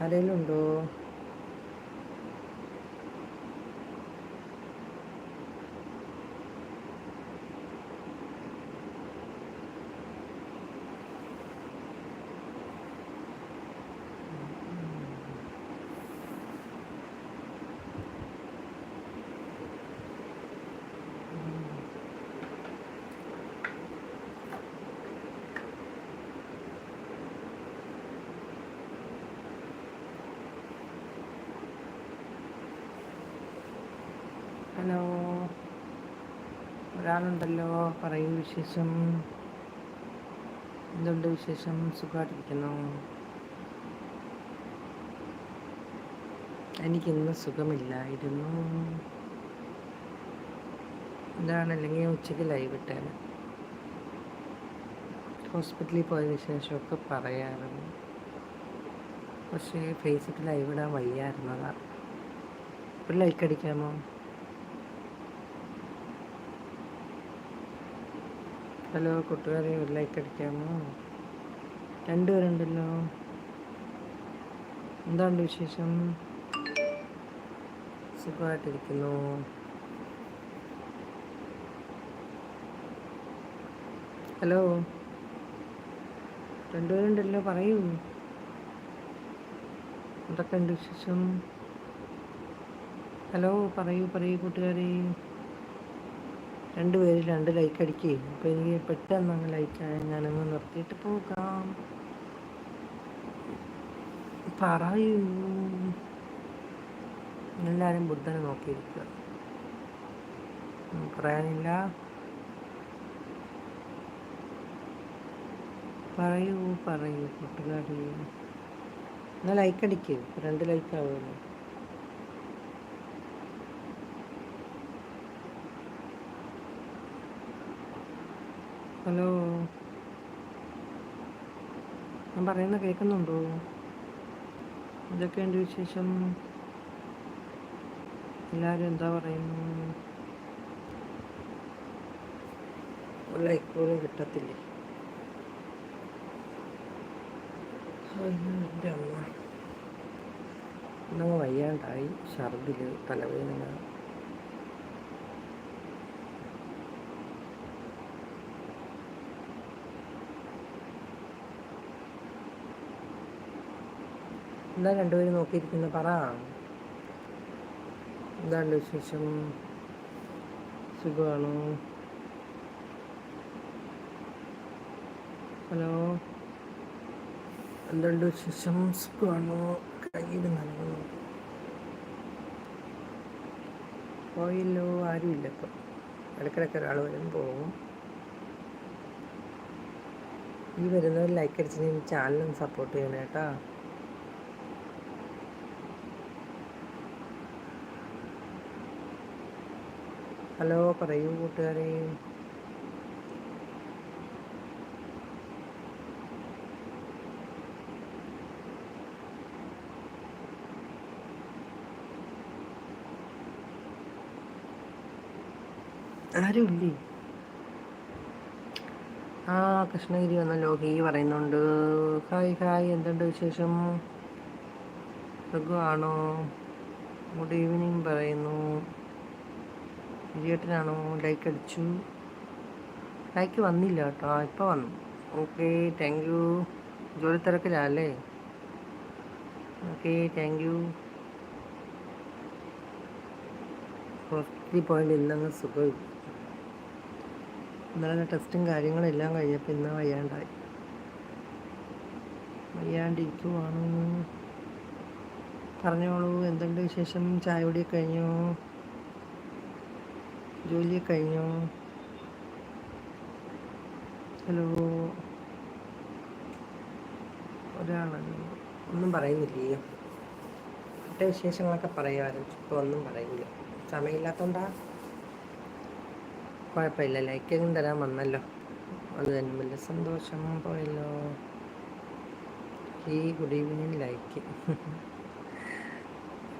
ആരെങ്കിലും ഉണ്ടോ ഹലോ ഒരാളുണ്ടല്ലോ പറയൂ വിശേഷം. എന്തുണ്ട് വിശേഷം? സുഖമായിട്ടിരിക്കുന്നു? എനിക്കിന്ന് സുഖമില്ലായിരുന്നു. എന്താണ് അല്ലെങ്കിൽ ഉച്ചയ്ക്ക് ലൈവ് ഇട്ടേനെ. ഹോസ്പിറ്റലിൽ പോയതിന് ശേഷമൊക്കെ പറയാറുണ്ട്. പക്ഷേ ഫേസ്ബുക്കിൽ ലൈവ് ഇടാൻ വയ്യായിരുന്നതാണ് ഒരു ലൈക്ക് അടിക്കാമോ? ഹലോ കൂട്ടുകാരെ ഒരു ലൈക്ക് അടിക്കാമോ? രണ്ടുപേരുണ്ടല്ലോ. എന്താണ്ട് വിശേഷം? സുഖമായിട്ടിരിക്കുന്നു. ഹലോ? രണ്ടുപേരുണ്ടല്ലോ പറയൂ. എന്തൊക്കെയുണ്ട് വിശേഷം? ഹലോ പറയൂ പറയൂ കൂട്ടുകാരെ. രണ്ട് പേര് രണ്ട് ലൈക്ക് അടിക്കുകയും അപ്പോൾ എനിക്ക് പെട്ടെന്ന് അങ്ങ് ലൈക്കായ ഞാനങ്ങ് നിർത്തിയിട്ട് പോകാം. പറയൂ. എല്ലാവരും ബുദ്ധനെ നോക്കിയിരിക്കുക. പറയാനില്ല. പറയൂ പറയൂ കൂട്ടുകാരി. എന്നാൽ ലൈക്ക് അടിക്കൂ. രണ്ട് ലൈക്ക് ആവുമല്ലോ ഹലോ. ഞാൻ പറയുന്ന കേൾക്കുന്നുണ്ടോ ഇതൊക്കെയുണ്ട് വിശേഷം? എല്ലാവരും എന്താ പറയുന്നു? ഇപ്പോഴും കിട്ടത്തില്ലേ. എന്റെ അമ്മ. ഇന്നങ്ങ് വയ്യാണ്ടായി. ഛർദിൽ തലവേദന. എന്താ രണ്ടുപേരും നോക്കിയിരിക്കുന്നു? പറ. എന്താണ് വിശേഷം? സുഖമാണോ ഹലോ? എന്തുണ്ട് വിശേഷം? സുഖമാണോ കയ്യിൽ നനവുന്നു പോയില്ലോ? ആരുമില്ല ഇപ്പം. ഇടയ്ക്കിടയ്ക്ക് ഒരാൾ വരും പോകും ഈ വരുന്നവർ ലൈക്ക് അടിച്ചിട്ട് ചാനലും സപ്പോർട്ട് ചെയ്യണം കേട്ടോ. ഹലോ പറയൂ കൂട്ടുകാരെ. ആരുമില്ലേ ആ കൃഷ്ണഗിരി വന്ന ലോകി പറയുന്നുണ്ട്. ഹായ് ഹായ് എന്തുണ്ട് വിശേഷം? സുഖമാണോ? ഗുഡ് ഈവനിങ് പറയുന്നു. വിജയേട്ടനാണോ ലൈക്ക് അടിച്ചു. ലൈക്ക് വന്നില്ല കേട്ടോ. ഇപ്പോൾ വന്നു. ഓക്കെ താങ്ക് യു ജോലി തിരക്കിലല്ലേ? ഓക്കെ താങ്ക് യു ഹോസ്പിറ്റലിൽ പോയിട്ട് ഇന്നങ്ങ് സുഖമില്ല ഇന്നലെ ടെസ്റ്റും കാര്യങ്ങളും എല്ലാം കഴിഞ്ഞപ്പോൾ ഇന്ന് വയ്യാണ്ടായി. വയ്യാണ്ടിരിക്കുവാണ്? പറഞ്ഞോളൂ. എന്തെങ്കിലും വിശേഷം? ചായ കൂടി കഴിഞ്ഞോ? ജോലിയൊക്കെ കഴിഞ്ഞോ? ഹലോ. ഒരാളാണ് ഒന്നും പറയുന്നില്ലയോ മറ്റേ വിശേഷങ്ങളൊക്കെ പറയുമായിരുന്നു ഇപ്പോൾ ഒന്നും പറയുന്നില്ല. സമയമില്ലാത്തോണ്ടാ? കുഴപ്പമില്ല. ലൈക്കെങ്കിലും തരാൻ വന്നല്ലോ. അത് തന്നെ. വലിയ സന്തോഷം പോയല്ലോ. ഈ ഗുഡ് ഈവനിങ് ലൈക്ക്.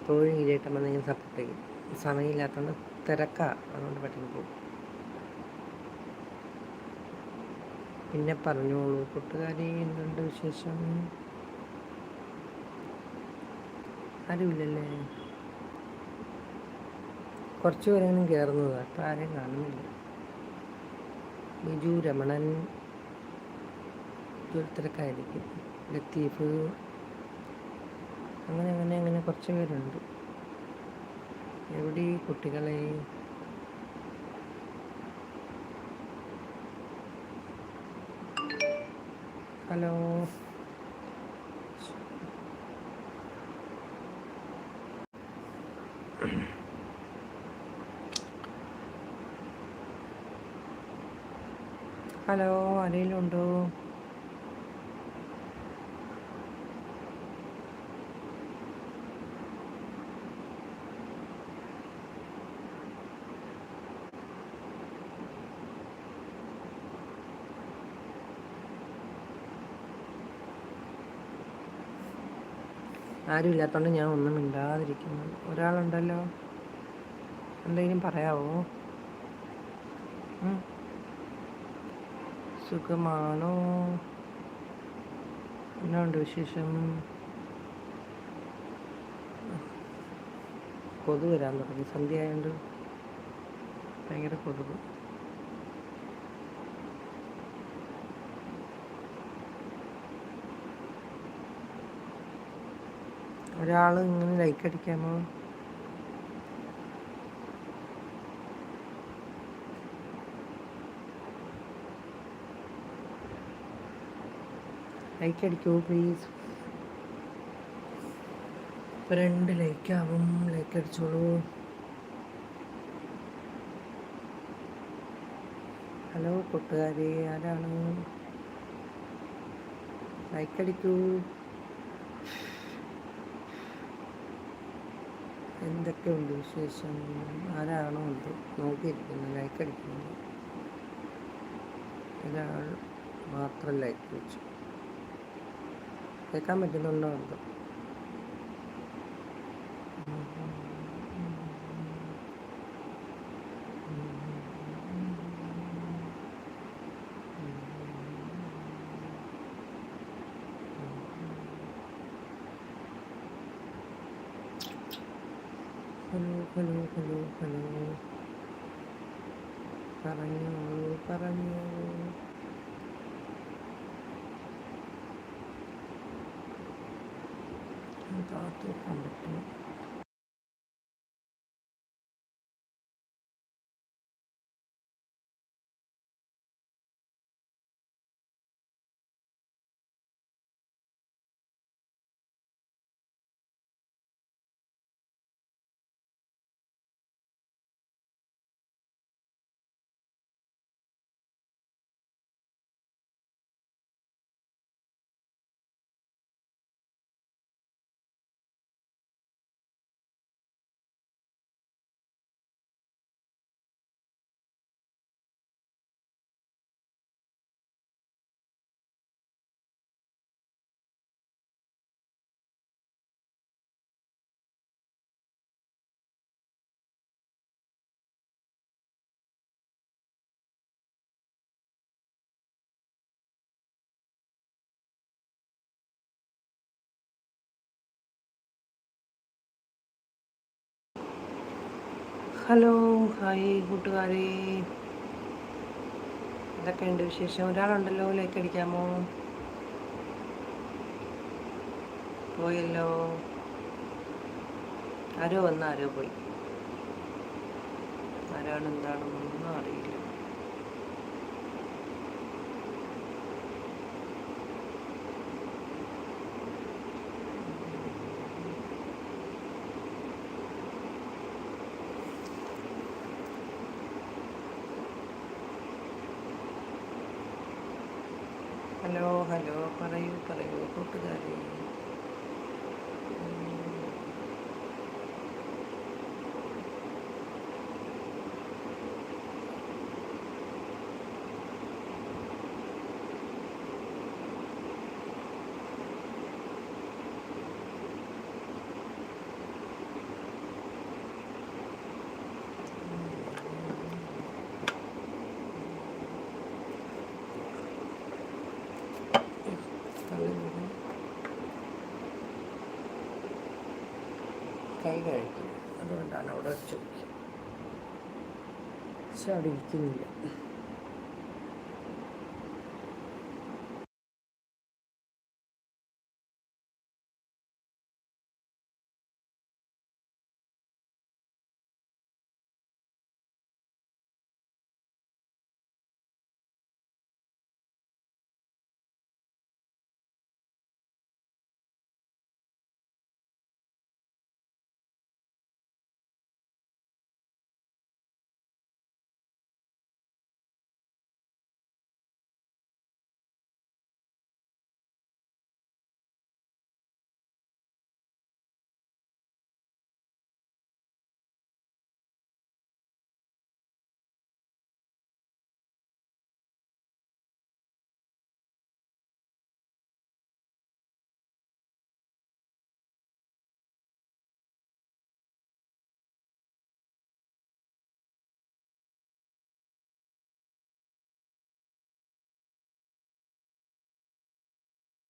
എപ്പോഴും ഈരേട്ടം സപ്പോർട്ട് ചെയ്യും. സമയമില്ലാത്തതുകൊണ്ട് തിരക്കാ. അതുകൊണ്ട് പെട്ടെന്ന് പോകും. പിന്നെ പറഞ്ഞോളൂ കൂട്ടുകാരി എന്തുണ്ട് വിശേഷം? ആരുമില്ലല്ലേ? കുറച്ച് പേരെങ്കിലും കയറുന്നതാണ് അപ്പം ആരെയും കാണുന്നില്ല. ബിജു രമണൻ തിരക്കായിരിക്കും. ലത്തീഫ് അങ്ങനെ അങ്ങനെ അങ്ങനെ കുറച്ച് പേരുണ്ട്. എവിടെ കുട്ടികളെ? ഹലോ? ഹലോ ആരെങ്കിലും ആരും ഇല്ലാത്തതുകൊണ്ട് ഞാൻ ഒന്നും മിണ്ടാതിരിക്കുന്നു. ഒരാളുണ്ടല്ലോ. എന്തെങ്കിലും പറയാവോ? സുഖമാണോ? എന്നാണ്ട് വിശേഷം? കൊതു വരാൻ തുടങ്ങി. സന്ധ്യ ആയതുകൊണ്ട് ഭയങ്കര കൊതുക്. ഒരാൾ ഇങ്ങനെ ലൈക്ക് അടിക്കാമോ? ലൈക്ക് അടിക്കൂ പ്ലീസ് രണ്ട് ലൈക്ക് ആവും. ലൈക്ക് അടിച്ചോളൂ. ഹലോ കൂട്ടുകാരി ആരാണ്? ലൈക്ക് അടിക്കൂ. എന്തൊക്കെയുണ്ട് വിശേഷം? ആരാണോ ഉണ്ട് നോക്കിയിരിക്കുന്നത് ലൈക്ക് അടിക്കുന്നത് ഒരാൾ മാത്രം ലൈക്ക് വെച്ചു. കേൾക്കാൻ പറ്റുന്നുണ്ടോ എന്തോ? ഹലോ ഹലോ ഹലോ ഹലോ പറഞ്ഞോളൂ പറഞ്ഞോളൂ താത്തേക്കാൻ പറ്റും ഹലോ ഹായ് കൂട്ടുകാരെ. എന്തൊക്കെയുണ്ട് വിശേഷം? ഒരാളുണ്ടല്ലോ ലൈക്ക് അടിക്കാമോ? പോയല്ലോ. ആരോ വന്ന് ആരോ പോയി. ആരാണ് എന്താണെന്നൊന്നും അറിയില്ല. ഹലോ ഹലോ പറയൂ പറയൂ കൂട്ടുകാരെ കൈ കഴിക്കുന്നു അതുകൊണ്ടാണ് അവിടെ വെച്ച് പക്ഷെ അവിടെ ഇരിക്കുന്നില്ല.